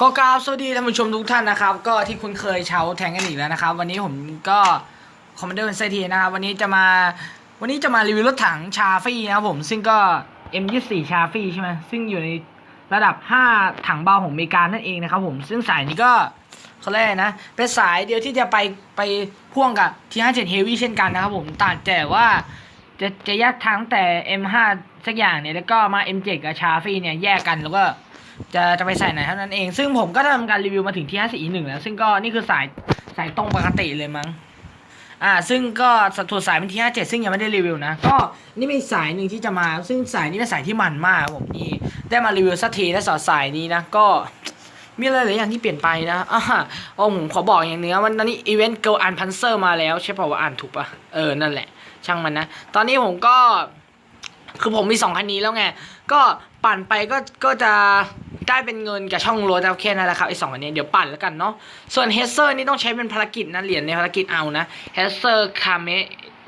ก็กราบสวัสดีท่านผู้ชมทุกท่านนะครับ ก็ที่คุ้นเคยเช้าแทงกันอีกแล้วนะครับ วันนี้ผมก็คอมมานเดอร์เซทีนะครับ วันนี้จะมาวันนี้จะมารีวิวรถถังชาฟี่นะครับผม ซึ่งก็ M24 ชาฟี่ใช่ไหมซึ่งอยู่ในระดับ 5 ถังเบาของอเมริกานั่นเองนะครับ ผมซึ่งสายนี้ก็เขาเรียกนะ เป็นสายเดียวที่จะไปไปพ่วงกับ T57 Heavy เช่นกันนะครับผมต่างแต่ว่าจะจะแยกทางแต่ M5 สักอย่างเนี่ยแล้วก็มา M7 กับชาฟี่เนี่ยแยกกันแล้วก็ จะจะไปใส่ไหนเท่านั้นเอง ซึ่งผมก็ทำการรีวิวมาถึงที่ 5 4 1แล้ว ซึ่งก็นี่คือสายสายตรงปกติเลยมั้งอ่าซึ่งก็สัดส่วนสายเป็นที่ 57 ซึ่งยังไม่ได้รีวิวนะ ก็นี่เป็นสายหนึ่งที่จะมา ซึ่งสายนี้เป็นสายที่มันมากผมนี่ได้มารีวิวสักทีและสอดสายนี้นะก็มีอะไรหลายอย่างที่เปลี่ยนไปนะอ่าโอ้ผมขอบอกอย่างหนึงนะวันนี้อีเวนต์เกิลอันพันเซอร์มาแล้ว ใช่ป่าวว่าอ่านถูกปะเออ นั่นแหละ ช่างมันนะ ตอนนี้ผมก็ คือผมมีสองคันนี้แล้วไง ก็ปั่นไปก็ก็จะ ได้เป็นเงินกับช่องโรดเอาแค่นั้นแหละครับไอ้สองอันนี้เดี๋ยวปั่นแล้วกันเนาะส่วนเฮเซอร์นี่ต้องใช้เป็นภารกิจนะเหรียญในภารกิจเอานะเฮเซอร์คาเม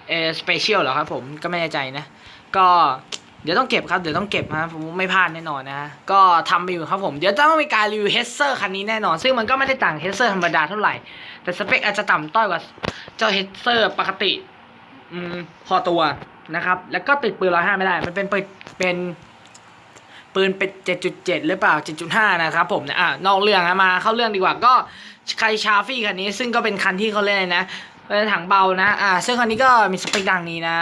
เอสเปเชียลเหรอครับผมก็ไม่แน่ใจนะ ก็เดี๋ยวต้องเก็บครับเดี๋ยวต้องเก็บนะผมไม่พลาดแน่นอนนะก็ทำไปอยู่ครับผมเดี๋ยวต้องมีการรีวิวเฮเซอร์คันนี้แน่นอน ซึ่งมันก็ไม่ได้ต่างเฮเซอร์ธรรมดาเท่าไหร่ แต่สเปคอาจจะต่ำต้อยกว่าเจ้าเฮเซอร์ปกติ อืมพอตัวนะครับ แล้วก็ติดปืนร้อยห้าไม่ได้ มันเป็นปืนเป็น ปืนเป็นเจ็ดจุดเจ็ดหรือเปล่าเจ็ดจุดห้านะครับผมนะอะนอกเรื่องนะมาเข้าเรื่องดีกว่าก็ใครชาฟี่คันนี้ซึ่งก็เป็นคันที่เขาเล่นเลยนะ เป็นถังเบานะ อ่า ซึ่งคันนี้ก็มีสเปคดังนี้นะ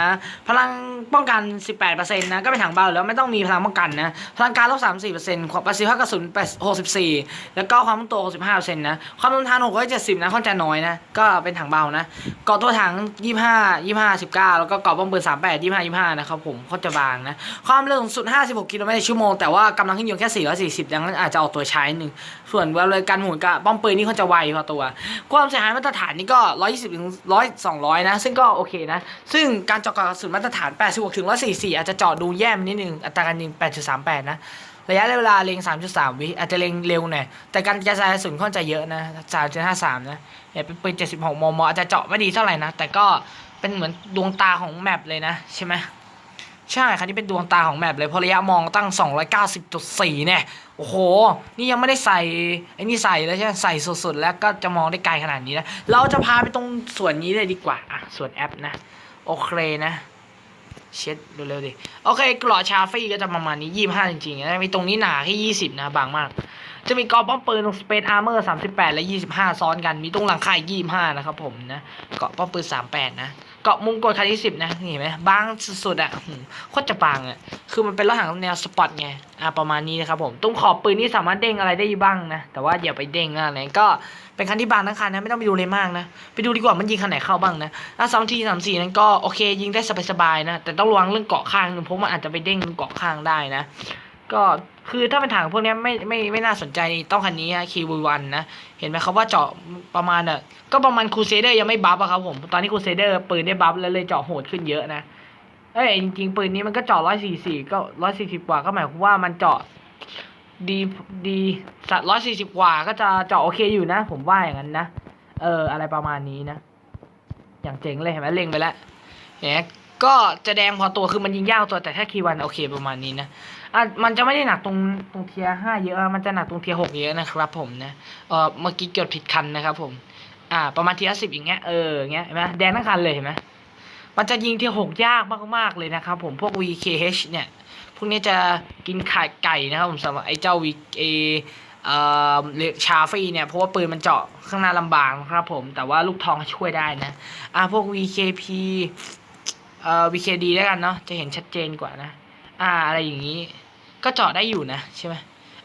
พลังป้องกัน 18%นะ ก็เป็นถังเบาแล้วไม่ต้องมีพลังป้องกันนะ พลังการลบ34%ความประสิทธิภาพกระสุน64 แล้วก็ความคงตัว 65%นะ ความทนทาน670 นะค่อนข้างน้อยนะ ก็เป็นถังเบานะเกาะตัวถัง 25 25 19 แล้วก็เกาะป้อมปืน38 25 25 นะครับผมเขาจะบางนะ ความเร็วสูงสุด 56 กิโลเมตรต่อชั่วโมง แต่ว่ากำลังเครื่องยนต์แค่ 440 ดังนั้นอาจจะออกตัวใช้านิดนึงส่วนเวลาการหมุนกับป้อมปืนนี่เขาจะไวพอตัว ความเสียหายมาตรฐานนี่ก็ 120ร้อยสองร้อยนะ ซึ่งก็โอเคนะ ซึ่งการเจาะกระสุนมาตรฐาน 86ถึง144 อาจจะเจาะดูแย่มนิดนึง อัตราการยิง 8.38 นะ ระยะเวลาเล็ง 3.3 วิ อาจจะเล็งเร็วหน่อย แต่การกระจายกระสุนค่อนจะเยอะนะ 3.53 นะเนี่ยเป็นปืน76 มม อาจจะเจาะไม่ดีเท่าไหร่นะ แต่ก็เป็นเหมือนดวงตาของแมปเลยนะ ใช่ไหม ใช่คันนี้เป็นดวงตาของแมปเลยเพราะระยะมองตั้ง 290.4 เนี่ย โอ้โห นี่ยังไม่ได้ใส่ไอ้นี่ใส่แล้วใช่ไหมใส่สุดๆแล้วก็จะมองได้ไกลขนาดนี้นะ เราจะพาไปตรงส่วนนี้เลยดีกว่า อะ ส่วนแอปนะ โอเคนะ เช็ดเร็วๆดิ โอเคกรอชาฟี่ก็จะประมาณนี้ 25 จริงๆนะมีตรงนี้หนาแค่20 นะบางมาก จะมีกรอบป้อมปืนตรงสเปซอาร์เมอร์38 และ 25 ซ้อนกัน มีตรงหลังคาอีก25 นะครับผมนะเกาะป้อมปืน 38 นะ เกาะมุมกดคันที่10นะนี่เห็นไหมบางสุดๆอะโคตรจะบางอะคือมันเป็นรถถังแนวสปอร์ตไงอ่าประมาณนี้นะครับผมตรงขอบปืนนี่สามารถเด้งอะไรได้บ้างนะแต่ว่าอย่าไปเด้งอะไรก็เป็นคันที่บางทั้งคันนะไม่ต้องไปดูเลยมากนะไปดูดีกว่ามันยิงคันไหนเข้าบ้างนะอะสองทีสามสี่นั้นก็โอเคยิงได้สบายๆนะแต่ต้องระวังเรื่องเกาะข้างนึงเพราะมันอาจจะไปเด้งเกาะข้างได้นะ ก็คือถ้าเป็นถังพวกนี้ไม่ไม่ไม่น่าสนใจต้องคันนี้คีวีวันนะ เห็นไหมครับว่าเจาะประมาณอะก็ประมาณคูเซเดอร์ยังไม่บัฟอะครับผม ตอนนี้คูเซเดอร์ปืนได้บัฟแล้วเลยเจาะโหดขึ้นเยอะนะเอ้ยจริงๆปืนนี้มันก็เจาะร้อยสี่สี่ก็ร้อยสี่สิบกว่าก็หมายความว่ามันเจาะดีดีสัตร้อยสี่สิบกว่าก็จะเจาะโอเคอยู่นะ ผมว่าอย่างนั้นนะเอออะไรประมาณนี้นะ อย่างเจ๋งเลยเห็นไหมเล็งไปแล้วเนี่ยก็จะแดงพอตัวคือมันยิงยากตัวแต่ถ้าคีวันโอเคประมาณนี้นะ อะมันจะไม่ได้หนักตรงตรงเทียห้าเยอะมันจะหนักตรงเทียหกเยอะนะครับผมนะเออเมื่อกี้เกิดผิดคันนะครับผม อ่า ประมาณเทียสิบอย่างเงี้ยเอออย่างเงี้ยเห็นไหมแดงทั้งคันเลยเห็นไหมมันจะยิงเทียหกยากมากๆเลยนะครับผมพวก VKH เนี่ยพวกนี้จะกินไข่ไก่นะครับผมสำหรับไอ้เจ้า VK เอ่อชาฟีเนี่ยเพราะว่าปืนมันเจาะข้างหน้าลำบากนะครับผมแต่ว่าลูกทองช่วยได้นะอ่าพวก VKP เอ่อ VKD แล้วกันเนาะจะเห็นชัดเจนกว่านะ อ่าอะไรอย่างนี้ ก็เจาะได้อยู่นะใช่ไหม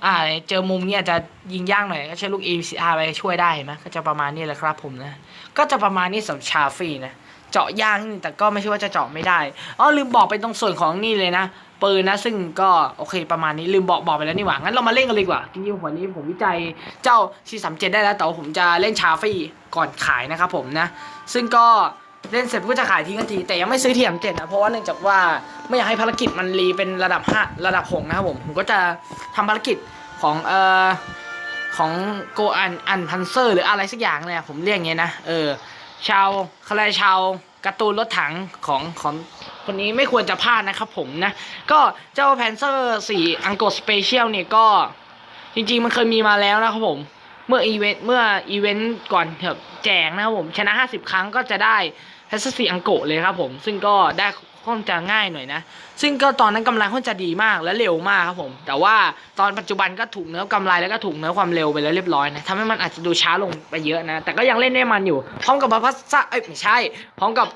อ่าเจอมุมเนี้ยจะยิงยากหน่อยก็ใช้ลูก ACR ไปช่วยได้เห็นไหมก็จะประมาณนี้แหละครับผมนะ ก็จะประมาณนี้สำหรับชาฟี่นะเจาะยากนิดนึงแต่ก็ไม่ใช่ว่าจะเจาะไม่ได้อ๋อลืมบอกไปตรงส่วนของนี่เลยนะปืนนะซึ่งก็โอเคประมาณนี้ลืมบอกบอกไปแล้วนี่หว่างั้นเรามาเล่นกันเลยดีกว่าจริงๆวันนี้ผมวิจัยเจ้า C37 ได้แล้วแต่ว่าผมจะเล่นชาฟี่ก่อนขายนะครับผมนะ ซึ่งก็ เล่นเสร็จก็จะขายทิ้งกันทีแต่ยังไม่ซื้อเทียมเจ็ดนะเพราะว่าเนื่องจากว่าไม่อยากให้ภารกิจมันรีเป็นระดับ5ระดับ6นะครับผมผมก็จะทำภารกิจของเอ่อของโกอันอันพันเซอร์หรืออะไรสักอย่างเนี่ยผมเรียกอย่างเงี้ยนะเออชาวเขารียชาวการ์ตูนรถถังของของคนนี้ไม่ควรจะพลาดนะครับผมนะ ก็เจ้าแพนเซอร์4อังกฤษสเปเชียลเนี่ยก็จริงๆมันเคยมีมาแล้วนะครับผม เมื่ออีเวนต์เมื่ออีเวนต์ก่อนเถอะแจกนะครับผมชนะ 50 ครั้งก็จะได้แฮสซีอังโกะเลยครับผมซึ่งก็ได้ค่อนจะง่ายหน่อยนะ ซึ่งก็ตอนนั้นกำไรค่อนจะดีมากและเร็วมากครับผม แต่ว่าตอนปัจจุบันก็ถูกเนื้อกำไรแล้วก็ถูกเนื้อความเร็วไปแล้วเรียบร้อยนะทำให้มันอาจจะดูช้าลงไปเยอะนะ แต่ก็ยังเล่นได้มันอยู่ พร้อมกับภาษาเอ้ยไม่ใช่ พร้อมกับ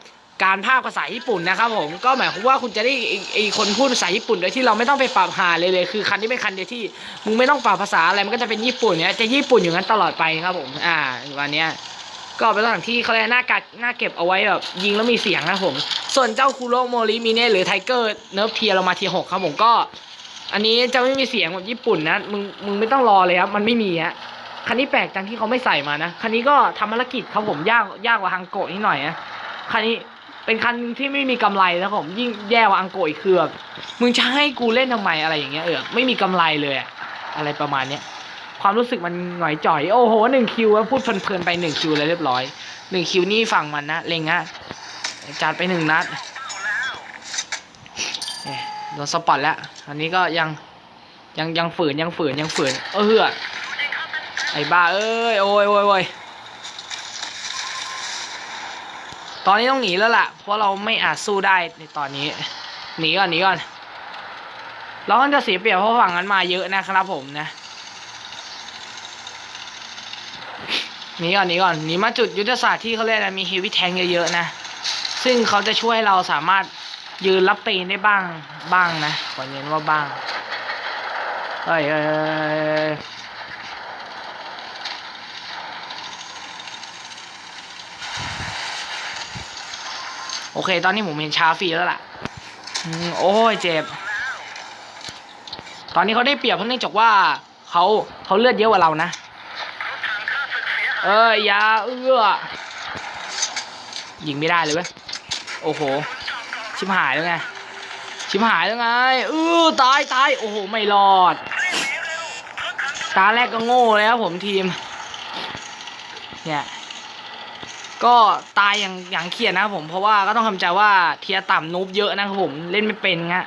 การภาคภาษาญี่ปุ่นนะครับผมก็หมายความว่าคุณจะได้ไอ้คนพูดภาษาญี่ปุ่นโดยที่เราไม่ต้องไปปรับหาเลยเลยคือคันนี้เป็นคันเดียวที่มึงไม่ต้องปรับภาษาอะไรมันก็จะเป็นญี่ปุ่นเนี่ยจะญี่ปุ่นอย่างนั้นตลอดไปครับผม อ่าวันเนี้ยก็เป็นตัวที่เขาเรียกหน้ากากหน้าเก็บเอาไว้แบบยิงแล้วมีเสียงนะครับผม ส่วนเจ้าคูโรโมริมิเน่หรือไทเกอร์เนิร์ฟเทียเรามาทีหกครับผมก็ อันนี้จะไม่มีเสียงแบบญี่ปุ่นนะมึงมึงไม่ต้องรอเลยครับมันไม่มีฮะคันนี้แปลกจังที่เขาไม่ใส่มานะคันนี้ก็ทำภารกิจครับผมยากยากกว่าฮังโกะนิดหน่อยนะคันนี้ เป็นคันที่ไม่มีกำไรนะครับผมยิ่งแย่กว่าอังโกอีกคือแบบมึงจะให้กูเล่นทำไมอะไรอย่างเงี้ยเออไม่มีกำไรเลยอะอะไรประมาณเนี้ยความรู้สึกมันหน่อยจ่อย โอ้โหหนึ่งคิวพูดเพลินๆไปหนึ่งคิวเลยเรียบร้อยหนึ่งคิวนี่ฝั่งมันนะเลงฮะจัดไปหนึ่งนัดเนี่ยโดนสปอตแล้ว อันนี้ก็ยังยังยังฝืนยังฝืนยังฝืน เออเหือไอ้บ้าเอ้ยโอ้ยโอ้ยโอ้ย ตอนนี้ต้องหนีแล้วล่ะ เพราะเราไม่อาจสู้ได้ในตอนนี้ หนีก่อนหนีก่อน เราก็จะเสียเปรียบเพราะฝั่งนั้นมาเยอะนะครับผมนะหนีก่อนหนีก่อนหนีมาจุดยุทธศาสตร์ที่เขาเรียกอะมีเฮวี่แทงเยอะๆนะ ซึ่งเขาจะช่วยให้เราสามารถยืนรับตีนได้บ้างบ้างนะขอเน้นว่าบ้างเฮ้ยเฮ้ยเฮ้ยเฮ้ย โอเค ตอนนี้ผมเห็นชาฟีแล้วล่ะโอ้ยเจ็บ ตอนนี้เขาได้เปรียบเพราะเนื่องจากว่าเขาเขาเลือดเยอะกว่าเรานะ เอ้ยอยาเอื้อยิงไม่ได้เลยเว้ย โอ้โห ชิบหายแล้วไง ชิบหายแล้วไงเออตายตายโอ้โห ไม่รอด ตาแรกก็โง่แล้วผมทีม เนี่ย ก็ตายอย่างอย่างเครียดนะครับผมเพราะว่าก็ต้องทำใจว่าเทียต่ำนูบเยอะนะครับผมเล่นไม่เป็นงะ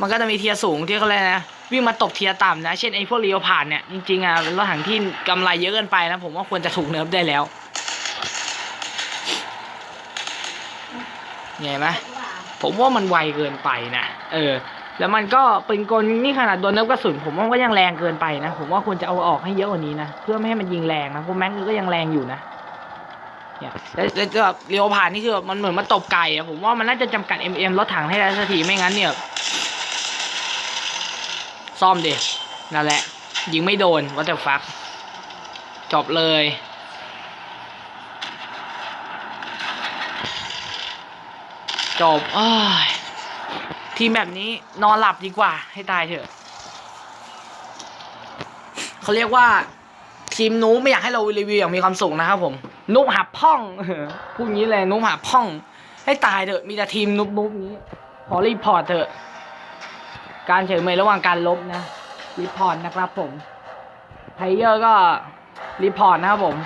มันก็จะมีเทียสูงที่เขาเรียนะวิ่งมาตบเทียต่ำนะ เช่นไอ้พวกเรียวผ่านเนี่ยจริงๆอะรถถังที่กำไรเยอะเกินไปนะผมว่าควรจะถูกเนิร์ฟได้แล้วเห็นไหมผมว่ามันไวเกินไปนะเออ แล้วมันก็เป็นกลนี่ขนาดโดนเนิร์ฟกระสุนผมว่าก็ยังแรงเกินไปนะ ผมว่าควรจะเอาออกให้เยอะกว่านี้นะ เพื่อไม่ให้มันยิงแรงนะพราะแม็กก็ยังแรงอยู่นะ เนี่ยแล้วแบบเรียวผ่านนี่คือแบบมันเหมือนมาตบไก่อะผมว่ามันน่าจะจำกัด MM รถถังให้ได้สักทีไม่งั้นเนี่ย ซ่อมดินั่นแหละ ยิงไม่โดนวัตเตอร์ฟักจบเลยจบเอ้ยทีมแบบนี้นอนหลับดีกว่า ให้ตายเถอะเขาเรียกว่าทีมนู้ไม่อยากให้เรารีวิวอย่างมีความสุขนะครับผม นุบหับพ่องพูดงี้เลยนุบหับพ่อง ให้ตายเถอะมีแต่ทีมนุบนุบนี้ ขอรีพอร์ตเถอะ การเฉยเมยระหว่างการลบนะ รีพอร์ตนะครับผมเพลเยอร์ก็รีพอร์ตนะครับผม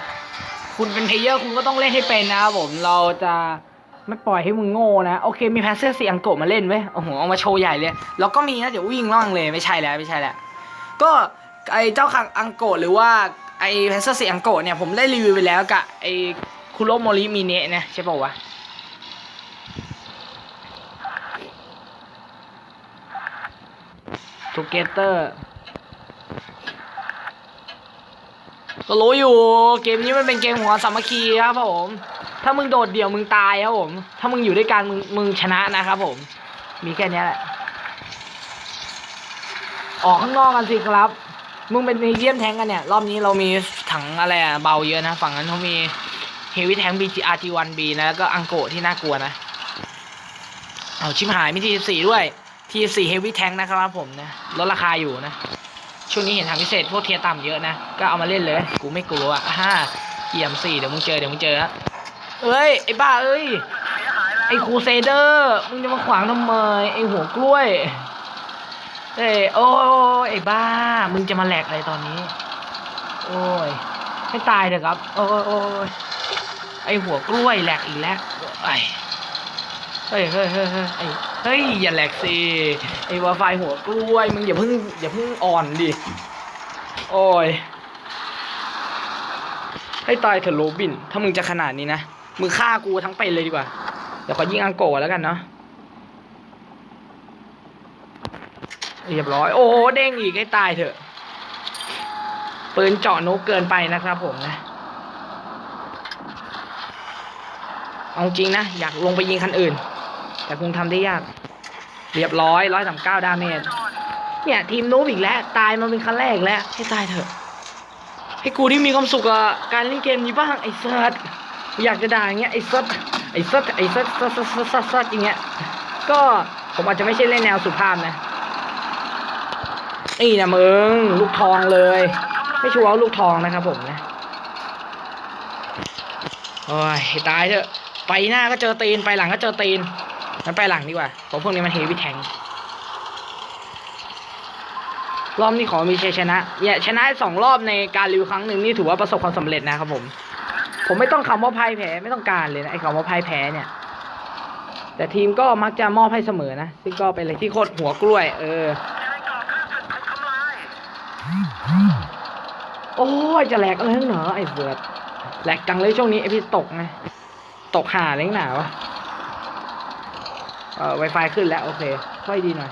คุณเป็นเพลเยอร์คุณก็ต้องเล่นให้เป็นนะครับผมเราจะไม่ปล่อยให้มึงโง่นะ โอเคมีแพสเซอร์สียงโกมาเล่นไว้โอ้โหเอามาโชว์ใหญ่เลย แล้วก็มีนะ เดี๋ยววิ่งล่องเลยไม่ใช่แล้วไม่ใช่แล้ว ก็ไอเจ้าคังอังโกหรือว่า ไอแพสเซอร์เสียงโกะเนี่ยผมได้รีวิวไปแล้วกับไอคุโรโมริมิเนะนะใช่ป่าวะทูเกเตอร์ก็รู้อยู่เกมนี้มันเป็นเกมหัวสามัคคีครับผม ถ้ามึงโดดเดี่ยวมึงตายครับผม ถ้ามึงอยู่ด้วยกันมึงมึงชนะนะครับผม มีแค่นี้แหละ ออกข้างนอกกันสิครับ มึงเป็นมีเดียมแทงกันเนี่ย รอบนี้เรามีถังอะไรอะเบาเยอะนะ ฝั่งนั้นเขามีเฮวี่แทง BGRT1B นะแล้วก็อังโกะที่น่ากลัวนะ เอาชิมหายมีทีสี่ด้วยทีสี่เฮวี่แทงนะครับผมนะลดราคาอยู่นะ ช่วงนี้เห็นทางพิเศษพวกเทียต่ำเยอะนะ ก็เอามาเล่นเลย กูไม่กลัวอะฮ่าเกียมสี่เดี๋ยวมึงเจอเดี๋ยวมึงเจอฮะเอ้ย ไอ้บ้าเอ้ย ไอ้ครูเซเดอร์ มึงจะมาขวางทำไมไอ้หัวกล้วย เอ้ยโอ้ยไอ้บ้า มึงจะมาแหลกอะไรตอนนี้ โอ้ยให้ตายเถอะครับ โอ้ยโอ้ยไอ้หัวกล้วยแหลกอีกแล้วไอ้เฮ้ยเฮ้ยเฮ้ยเฮ้ยไอเฮ้ยอย่าแหลกสิไอ้วาไฟหัวกล้วยมึงอย่าเพิ่งอย่าเพิ่งอ่อนดิโอ้ยให้ตายเถอะโรบิน ถ้ามึงจะขนาดนี้นะมึงฆ่ากูทั้งเป็นเลยดีกว่าเดี๋ยวขอยิงอังโกะแล้วกันเนาะ เรียบร้อย โอ้โหเด้งอีกให้ตายเถอะ ปืนเจาะนกเกินไปนะครับผมนะ เอาจริงนะ อยากลงไปยิงคันอื่น แต่คงทำได้ยาก เรียบร้อยร้อยสามเก้าดาเมจเนี่ย ทีมนูบอีกแล้ว ตายมาเป็นครั้งแรกแล้ว ให้ตายเถอะ ให้กูที่มีความสุขกับการเล่นเกมนี้บ้างไอ้เซิร์ตอยากจะด่าอย่างเงี้ยไอ้เซิร์ตไอ้เซิร์ตไอ้เซิร์ตเซิร์ตเซิร์ตเซิร์ตเซิร์ตเซิร์ตอย่างเงี้ยก็ผมอาจจะไม่ใช่เล่นแนวสุภาพนะ นี่นะมึง ลูกทองเลย ไม่ชัวร์ลูกทองนะครับผมนะโอ้ยตายเถอะ ไปหน้าก็เจอตีน ไปหลังก็เจอตีนงั้นไปหลังดีกว่าเพราะพวกนี้มันเฮวี่แทงรอบนี้ขอมีชัยชนะเนี่ยชนะสองรอบในการรีวิวครั้งหนึ่งนี่ถือว่าประสบความสำเร็จนะครับผม ผมไม่ต้องคำว่าพ่ายแพ้ไม่ต้องการเลยนะไอ้คำว่าพ่ายแพ้เนี่ย แต่ทีมก็มักจะมอบให้เสมอนะ ซึ่งก็เป็นอะไรที่โคตรหัวกล้วย เออ โอ้ยจะแหลกอะไรนักหนาไอ้เบิร์ดแหลกจังเลยช่วงนี้ไอพี่ตกไงตกหาเล้งหนาวะเออ Wi-Fi ขึ้นแล้ว โอเค ค่อยดีหน่อย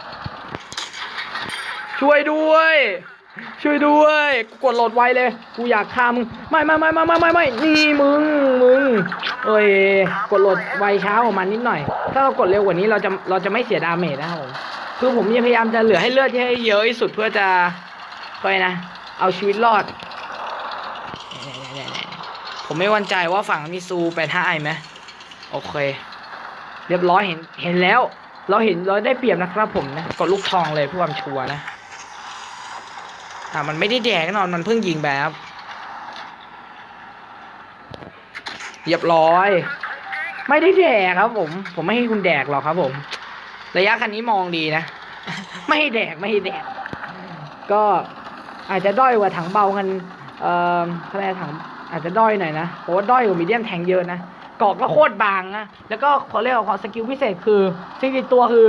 ช่วยด้วย ช่วยด้วยกูกดโหลดไวเลย กูอยากฆ่ามึง ไม่ไม่ไม่ไม่ไม่ไม่ไม่นี่มึง มึง เอ้ย กดโหลดไวช้ากว่ามันนิดหน่อย ถ้าเรากดเร็วกว่านี้เราจะเราจะไม่เสียดาเมจนะครับผม คือผมพยายามจะเหลือให้เลือดที่ให้เยอะที่สุดเพื่อจะค่อยนะ เอาชีวิตรอด ผมไม่มั่นใจว่าฝั่งมิซูเป็นห้าไอไหมโอเค เรียบร้อยเห็นเห็นแล้ว เราเห็นเราได้เปรียบนะครับผมนะกดลูกทองเลยเพื่อความชัวร์นะอ่ามันไม่ได้แดกแน่นอนมันเพิ่งยิงแบบเรียบร้อย ไม่ได้แดกครับ ผม ผมไม่ให้คุณแดกหรอกครับ ผม ระยะคันนี้มองดีนะ ไม่ให้แดกไม่ให้แดก ก็ อาจจะด้อยกว่าถังเบากันเอ่อคะแนนถังอาจจะด้อยหน่อยนะโอ้ด้อยกว่ามีเดียมแทงเยอะนะเกาะก็โคตรบางนะแล้วก็ขอเรียกว่าขอสกิลพิเศษคือสิ่งติดตัวคือ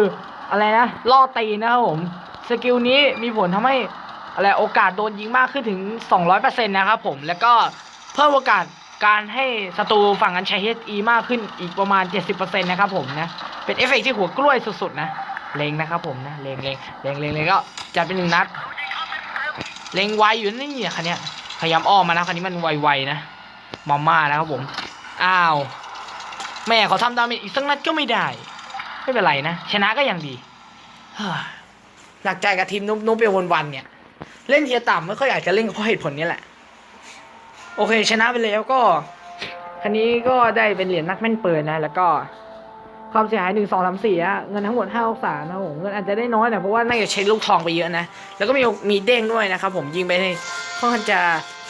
อะไรนะล่อตีนะครับผมสกิลนี้มีผลทำให้อะไรโอกาสโดนยิงมากขึ้นถึง 200%นะครับผมแล้วก็เพิ่มโอกาสการให้ศัตรูฝั่งกันใช้ HE มากขึ้นอีกประมาณ 70%นะครับผมนะ เป็นเอฟเฟกต์ที่หัวกล้วยสุดๆนะเลงนะครับผมนะเลงเลงเลงเลงเลงก็จัดเป็นหนึ่งนัด เลงไวอยู่นี่เนี่ยคันนี้พยายามอ้อมมานะคันนี้มันไวๆนะมาม่านะครับผม อ้าว แม่เขาทำดาเมจอีกสักนัดก็ไม่ได้ ไม่เป็นไรนะ ชนะก็ยังดีหนักใจกับทีมนุ๊บนุ๊บไปวันๆเนี่ย เล่นเทียต่ำไม่ค่อยอยากจะเล่นเพราะเหตุผลนี้แหละ โอเค ชนะไปแล้วก็ คันนี้ก็ได้เป็นเหรียญนักแม่นปืนนะ แล้วก็ ความเสียหายหนึ่งสองสามสี่อะเงินทั้งหมดห้าสามนะผมเงินอาจจะได้น้อยแต่เพราะว่าน่าจะใช้ลูกทองไปเยอะนะ แล้วก็มีมีเด้งด้วยนะครับผมยิงไปในค่อนข้างจะ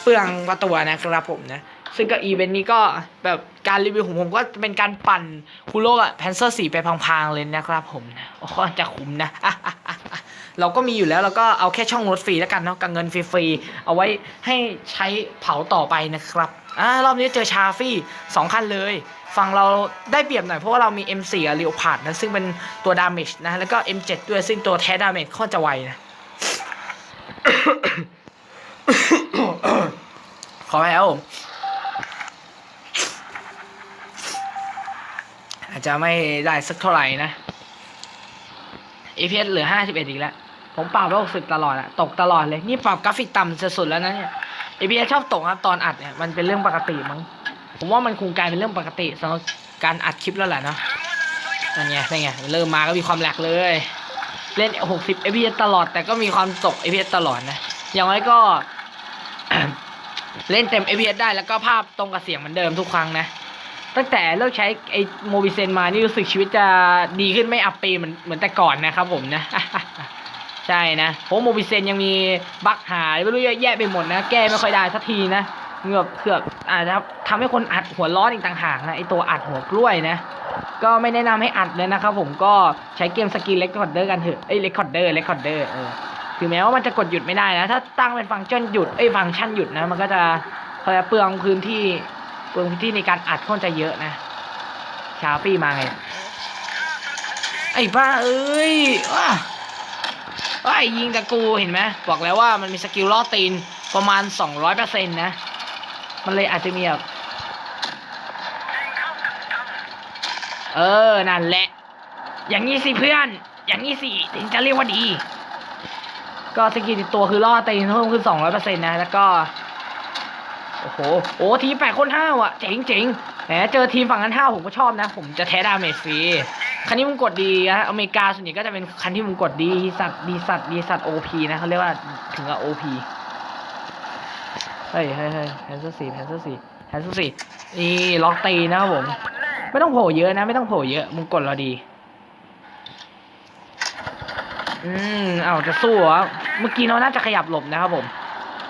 เปลืองประตัวนะครับผมนะซึ่งก็อีเวนต์นี้ก็แบบการรีวิวของผมก็เป็นการปั่นคูโร่อะแพนเซอร์สีไปพังๆเลยนะครับผมนะโอ้โหจะคุ้มนะเราก็มีอยู่แล้วเราก็เอาแค่ช่องรถฟรีแล้วกันเนาะกับเงินฟรีๆเอาไว้ให้ใช้เผาต่อไปนะครับ อ่ารอบนี้เจอชาฟี่สองคันเลยฝั่งเราได้เปรียบหน่อยเพราะว่าเรามี M4 กับ Leopard นะซึ่งเป็นตัวดาเมจนะแล้วก็ M7 ด้วยซึ่งตัวแท้ดาเมจค่อนจะไวนะขอไปครับผมอาจจะไม่ได้สักเท่าไหร่นะ APS เหลือ 51 อีกแล้ว ผมปรับแล้ว60ตลอดอะตกตลอดเลย นี่ปรับกราฟิกต่ำสุดๆแล้วนะเนี่ย APS ชอบตกครับตอนอัดเนี่ยมันเป็นเรื่องปกติมั้งผมว่ามันคงกลายเป็นเรื่องปกติสำหรับการอัดคลิปแล้วแหละเนาะนั่นไงนั่นไงเริ่มมาก็มีความแหลกเลย เล่น 60 fps ตลอด แต่ก็มีความตก fps ตลอดนะ อย่างไรก็ เล่นเต็ม fps ได้แล้วก็ภาพตรงกับเสียงเหมือนเดิมทุกครั้งนะ ตั้งแต่เลิกใช้ไอ้โมบิเซนมานี่รู้สึกชีวิตจะดีขึ้นไม่อัปเปเหมือนเหมือนแต่ก่อนนะครับผมนะ ใช่นะเพราะโมบิเซนยังมีบั๊กหายไม่รู้เยอะแยะไปหมดนะ แก้ไม่ค่อยได้สักทีนะเงือบเขือกอาจจะทำให้คนอัดหัวร้อนอีกต่างหากนะไอตัวอัดหัวกล้วยนะ ก็ไม่แนะนำให้อัดเลยนะครับผมก็ใช้เกมสกินเลคคอร์เดอร์กันเถอะเอ้ยเลคคอร์เดอร์เลคคอร์เดอร์เออถึงแม้ว่ามันจะกดหยุดไม่ได้นะ ถ้าตั้งเป็นฟังก์ชันหยุดเอ้ยฟังก์ชันหยุดนะ มันก็จะเขาจะเปลืองพื้นที่เปลืองพื้นที่ในการอัดค่อนจะเยอะนะ ชาฟี่มาไงไอ้บ้าเอ้ยว้า ว้ยิงต่กูเห็นไหมบอกแล้วว่ามันมีสกิลล่อตีนประมาณสองร้อยเปอร์เซ็นต์นะ มันเลยอาจจะมีแบบเออ นั่นแหละ อย่างนี้สิเพื่อน อย่างนี้สิถึงจะเรียกว่าดี ก็สกิลติดตัวคือล่อตีนเพิ่มขึ้นสองร้อยเปอร์เซ็นต์นะ แล้วก็ โอ้โห โอ้ทีแปดคนห้าวอะเจ๋งเจ๋งแหมเจอทีมฝั่งนั้นห้าวผมก็ชอบนะ ผมจะแท้ดาเมจฟรี คันนี้มึงกดดีนะอเมริกาส่วนใหญ่ก็จะเป็นคันที่มึงกดดีสัตว์ดีสัตว์ดีสัตว์โอพีนะเขาเรียกว่าถึงกับโอพีเฮ้ยเฮ้ยเฮ้ยแพนเซอร์สี่แพนเซอร์สี่แพนเซอร์สี่นี่ล็อกตีนะครับผม ไม่ต้องโผล่เยอะนะ ไม่ต้องโผล่เยอะ มึงกดเราดี อืมเอาจะสู้เหรอเมื่อกี้เราน่าจะขยับหลบนะครับผม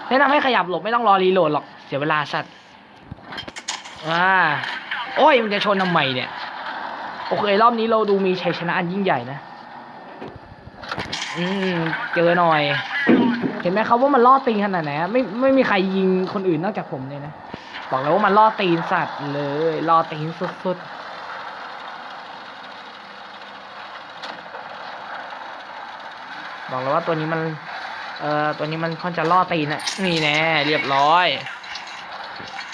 แนะนำให้ขยับหลบไม่ต้องรอรีโหลดหรอก เสียเวลาสัตว์อ่าโอ้ยมันจะชนทำไมเนี่ย โอเค รอบนี้เราดูมีชัยชนะอันยิ่งใหญ่นะ อืม เจอหน่อย เห็นไหมครับว่ามันล่อตีนขนาดไหนอะไม่ไม่มีใครยิงคนอื่นนอกจากผมเลยนะ บอกเลยว่ามันล่อตีนสัตว์เลยล่อตีนสุดๆ บอกเลยว่าตัวนี้มัน เอ่อ ตัวนี้มันค่อนจะล่อตีนอะนี่แน่เรียบร้อย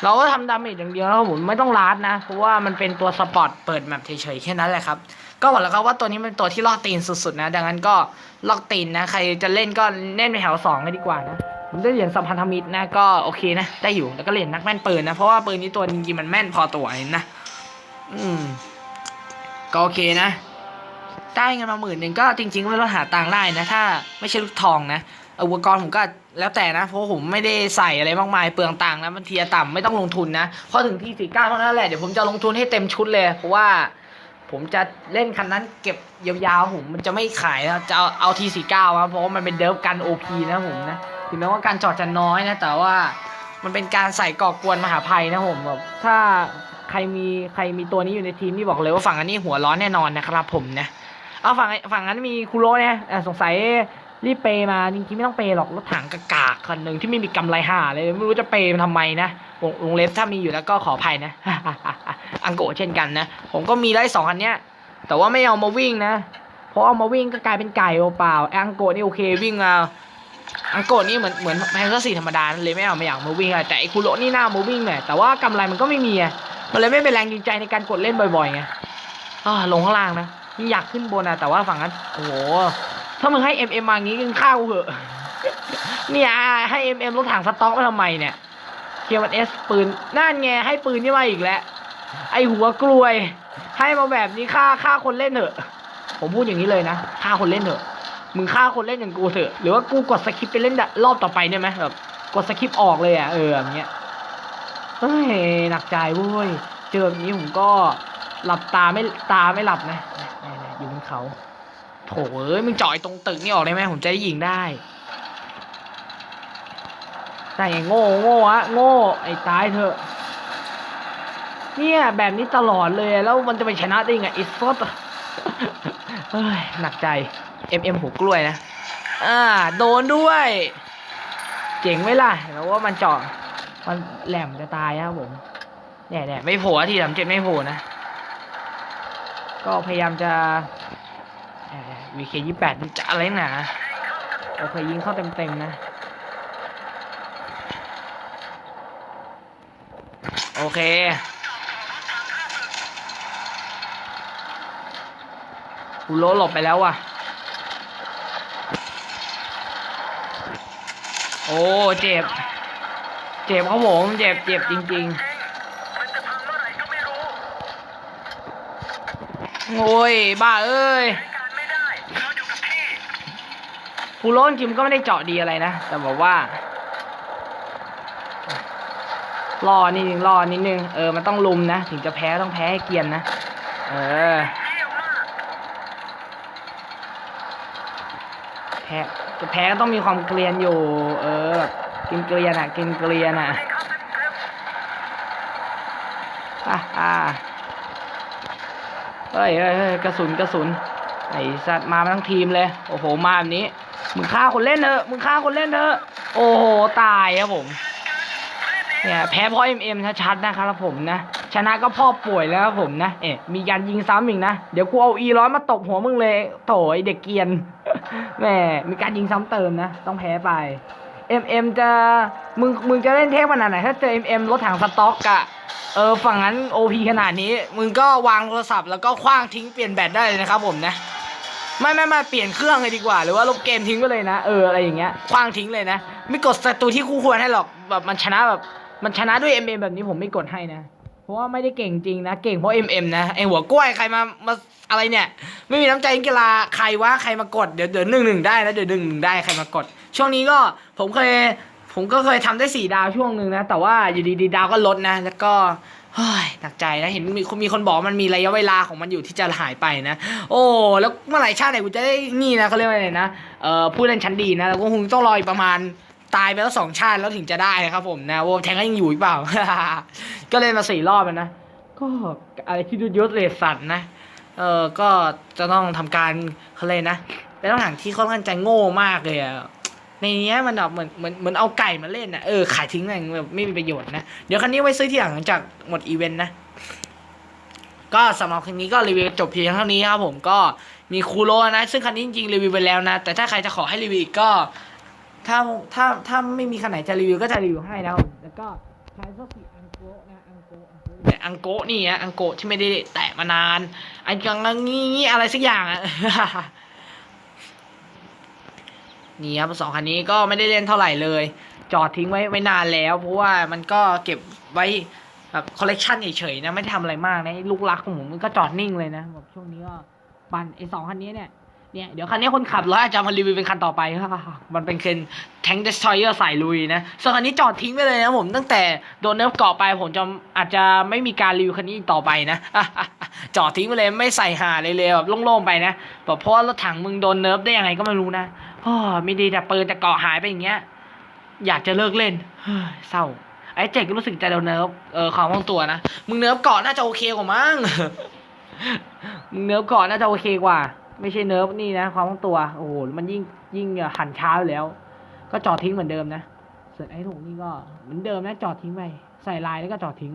เราก็ทำดาเมจอย่างเดียวนะครับผมไม่ต้องลาดนะ เพราะว่ามันเป็นตัวสปอร์ตเปิดแมปเฉยๆแค่นั้นแหละครับ ก็บอกแล้วครับว่าตัวนี้เป็นตัวที่ล่อตีนสุดๆนะ ดังนั้นก็ล่อตีนนะ ใครจะเล่นก็เล่นไปแถวสองเลยดีกว่านะ ผมได้เหรียญสัมพันธมิตรนะก็โอเคนะ ได้อยู่แล้วก็เหรียญนักแม่นปืนนะ เพราะว่าปืนนี้ตัวจริงๆมันแม่นพอตัวนะ อืม ก็โอเคนะได้เงินมาหมื่นหนึ่งก็จริงๆก็ไม่ต้องหาตังค์ได้นะ ถ้าไม่ใช่ลูกทองนะ อุปกรณ์ผมก็แล้วแต่นะ เพราะผมไม่ได้ใส่อะไรมากมายเปลืองตังค์นะมันเทียต่ำไม่ต้องลงทุนนะพอถึงที่สี่เก้าเท่านั้นแหละเดี๋ยวผมจะลงทุนให้เต็มชุดเลย เพราะว่าผมจะเล่นคันนั้นเก็บยาวๆผมมันจะไม่ขายนะจะเอาเอาทีสี่เก้าครับเพราะว่ามันเป็นเดิฟกันโอพีนะผมนะถึงแม้ว่าการจอดจะน้อยนะ แต่ว่ามันเป็นการใส่ก่อกวนมหาภัยนะผมแบบถ้าใครมีใครมีตัวนี้อยู่ในทีมนี่บอกเลยว่าฝั่งอันนี้หัวร้อนแน่นอนนะครับผมนะเอาฝั่งฝั่งนั้นมีคุโร่เนี่ยอ่สงสัย รีบเปย์มาจริงๆไม่ต้องเปย์หรอกรถถังกากากๆคันหนึ่งที่ไม่มีกำไรห่าเลยไม่รู้จะเปย์มันทำไมนะวงงเล็บถ้ามีอยู่แล้วก็ขออภัยนะอังโกะเช่นกันนะ ผมก็มีได้สองคันเนี้ย แต่ว่าไม่เอามาวิ่งนะเพราะเอามาวิ่งก็กลายเป็นไก่เปล่าๆอังโกะนี่โอเควิ่งมาอังโกะนี่เหมือนเหมือนแพนเซอร์สีธรรมดาเลยไม่เอาไม่อยากมาวิ่งอะแต่ไอคุโรนี่น่ามาวิ่งหน่อยแต่ว่ากำไรมันก็ไม่มีอะมันเลยไม่เป็นแรงจูงใจในการกดเล่นบ่อยๆไงอ่าลงข้างล่างนะนี่อยากขึ้นบนอะแต่ว่าฝั่งนั้นโอ้โห ถ้ามึงให้ MM มเอ็มมางี้กินข้าวกูเหอะ เนี่ยให้ MM รถถังสต็อกมาทำไมเนี่ยเคียมันเอสปืนนั่นไงให้ปืนนี่มาอีกแล้ว ไอหัวกลวย ให้มาแบบนี้ฆ่าฆ่าคนเล่นเถอะ ผมพูดอย่างนี้เลยนะฆ่าคนเล่นเถอะ มึงฆ่าคนเล่นอย่างกูเถอะ หรือว่ากูกดสคริปต์ไปเล่นรอบต่อไปได้ไหมแบบกดสคริปต์ออกเลยอะเอออย่างเงี้ยเฮ้ยหนักใจเว้ย เจอแบบนี้ผมก็หลับตาไม่ตาไม่หลับนะอยู่บนเขา โถเอ้ยมึงจ่อยตรงตึกนี่ออกได้ไหมผมจะได้ยิงได้ได้ไงโง่โง่อะโง่ไอ้ตายเถอะเนี่ยแบบนี้ตลอดเลยแล้วมันจะไปชนะได้ไงไอ้ซดเฮ้ยหนักใจ MM หูกล้วยนะอ่าโดนด้วย เจ๋งไหมล่ะแล้วว่ามันเจาะมันแหลมจะตายนะครับผมเนี่ยเนี่ยไม่โผล่ทีสามเจ็ดไม่โผล่นะ ก็พยายามจะ วีเคยี่แปดมันจะอะไรหนาโอเคยิงเข้าเต็มๆนะ โอเคกูโลหลบไปแล้วว่ะ โอ้เจ็บ เจ็บครับผมเจ็บเจ็บจริง ๆโอ้ย บ้าเอ้ย กูโลนจิมก็ไม่ได้เจาะดีอะไรนะ แต่บอกว่ารอนิดนึงรอนิดนึง เออ มันต้องลุมนะ ถึงจะแพ้ต้องแพ้ให้เกียนนะ เออ แพ้จะแพ้ก็ต้องมีความเกรียนอยู่ เออ กินเกรียนอะ กินเกรียนอะอะอะเฮ้ยเฮ้ยเฮ้ยกระสุนกระสุนไอสัตว์มาทั้งทีมเลย โอ้โห มาแบบนี้ มึงฆ่าคนเล่นเถอะ มึงฆ่าคนเล่นเถอะ โอ้โห ตายครับผม เนี่ย แพ้เพราะเอ็มเอ็มชัดๆนะครับผมนะ ชนะก็พ่อป่วยแล้วครับผมนะ เอ๊ะมีการยิงซ้ำอีกนะ เดี๋ยวกูเอาอีร้อยมาตบหัวมึงเลย โถไอ้เด็กเกียน แหม มีการยิงซ้ำเติมนะ ต้องแพ้ไป MM จะมึงมึงจะเล่นเทพขนาดไหนถ้าเจอ MM รถถังสต็อกอะเออฝั่งนั้น OP ขนาดนี้ มึงก็วางโทรศัพท์แล้วก็คว้างทิ้งเปลี่ยนแบตได้เลยนะครับผมนะ ไม่ไม่ไม่เปลี่ยนเครื่องเลยดีกว่า หรือว่าลบเกมทิ้งไปเลยนะ เอออะไรอย่างเงี้ยคว้างทิ้งเลยนะ ไม่กดศัตรูที่คู่ควรให้หรอกแบบมันชนะแบบมันชนะด้วย MM แบบนี้ผมไม่กดให้นะ เพราะว่าไม่ได้เก่งจริงนะ เก่งเพราะ MM นะไอหัวกล้วยใครมามาอะไรเนี่ย ไม่มีน้ำใจกีฬาใครวะใครมากดเดี๋ยวเดี๋ยวหนึ่งหนึ่งได้นะเดี๋ยวหนึ่งหนึ่งได้ใครมากด ช่วงนี้ก็ผมเคยผมก็เคยทำได้สี่ดาวช่วงหนึ่งนะ แต่ว่าอยู่ดีๆดาวก็ลดนะ แล้วก็ เฮ้ยหนักใจนะเห็นมีมีคนบอกมันมีระยะเวลาของมันอยู่ที่จะหายไปนะ โอ้แล้วเมื่อไหร่ชาติไหนกูจะได้นี่นะเขาเรียกว่าอะไรนะเอ่อผู้เล่นชั้นดีนะแล้วก็คงต้องรออีกประมาณตายไปแล้วสองชาติแล้วถึงจะได้นะครับผมนะโอ้แทงก็ยังอยู่อีกเปล่า ก็เล่นมาสี่รอบแล้วนะก็อะไรที่ดูยศเลสันนะเออก็จะต้องทำการเขาเลยนะเป็นต้องหางที่ค่อนข้างจะโง่มากเลยอะ ในเนี้ยมันแบบเหมือนเหมือนเหมือนเอาไก่มาเล่นนะเออขายทิ้งอะไรแบบไม่มีประโยชน์นะ เดี๋ยวคันนี้ไว้ซื้อที่หลังจากหมดอีเวนต์นะ ก็สำหรับคลิปนี้ก็รีวิวจบเพียงเท่านี้ครับผมก็มีคูโรนะ ซึ่งคันนี้จริงๆรีวิวไปแล้วนะ แต่ถ้าใครจะขอให้รีวิวอีกก็ ถ้าถ้าถ้าไม่มีคันไหนจะรีวิวก็จะรีวิวให้นะแล้วก็ใช้สกสี่อังโกนะอังโกอังโกนี่อังโกนี่ฮะอังโกที่ไม่ได้แตะมานานอันกังงี้งี้อะไรสักอย่างอะ นี่ครับสองคันนี้ก็ไม่ได้เล่นเท่าไหร่เลย จอดทิ้งไว้ไว้นานแล้ว เพราะว่ามันก็เก็บไว้แบบคอลเลกชันเฉยๆนะไม่ได้ทำอะไรมากนะลูกรักของผมมันก็จอดนิ่งเลยนะแบบช่วงนี้ก็ปั่นไอ้สองคันนี้เนี่ยเนี่ยเดี๋ยวคันนี้คนขับร้อยอาจจะมารีวิวเป็นคันต่อไป มันเป็นเคนแทงเดสทอยเออร์สายลุยนะ ส่วนคันนี้จอดทิ้งไปเลยนะผม ตั้งแต่โดนเนิร์ฟเกาะไปผมจะอาจจะไม่มีการรีวิวคันนี้อีกต่อไปนะ จอดทิ้งไปเลยไม่ใส่หาเลยเลยแบบโล่งๆไปนะแบบเพราะว่ารถถังมึงโดนเนิร์ฟได้ยังไงก็ไม่รู้นะ อ้อมีดีแต่ปืนแต่เกาะหายไปอย่างเงี้ย อยากจะเลิกเล่นเศร้า ไอ้เจ็กก็รู้สึกใจโดนเนิร์ฟเออของบางตัวนะ มึงเนิร์ฟเกาะน่าจะโอเคกว่ามั้ง มึงเนิร์ฟเกาะน่าจะโอเคกว่า ไม่ใช่เนิร์ฟนี่นะความบางตัว โอ้โห มันยิ่งยิ่งหันช้าแล้ว ก็จอดทิ้งเหมือนเดิมนะส่วนไอ้ถุงนี่ก็เหมือนเดิมนะจอดทิ้งไป ใส่ลายแล้วก็จอดทิ้ง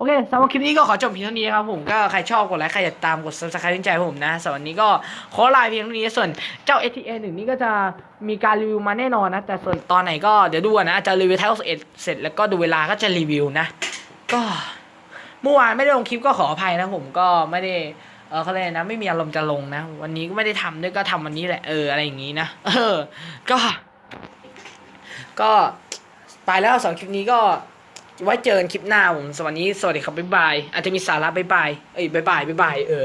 โอเคสำหรับคลิปนี้ก็ขอจบเพียงเท่านี้ครับผมก็ใครชอบกดไลค์ใครอยากตามกด subscribe ให้ใจผมนะสำหรับวันนี้ก็ขอลาเพียงเท่านี้ส่วนเจ้า ATA หนึ่งนี่ก็จะมีการรีวิวมาแน่นอนนะ แต่ส่วนตอนไหนก็เดี๋ยวดูนะจะรีวิวไทยเอ็ดเสร็จแล้วก็ดูเวลาก็จะรีวิวนะ ก็เมื่อวานไม่ได้ลงคลิปก็ขออภัยนะผมก็ไม่ได้เออเขาเรียนะไม่มีอารมณ์จะลงนะ วันนี้ก็ไม่ได้ทำด้วยก็ทำวันนี้แหละเอออะไรอย่างนี้นะเออ ก็ ก็ไปแล้วสองคลิปนี้ก็ ไว้เจอกันคลิปหน้าผมสวัสดีสวัสดีครับบ๊ายบายอาจจะมีสาระบ๊ายบายเอ้ยบ๊ายบายบ๊ายบายเออ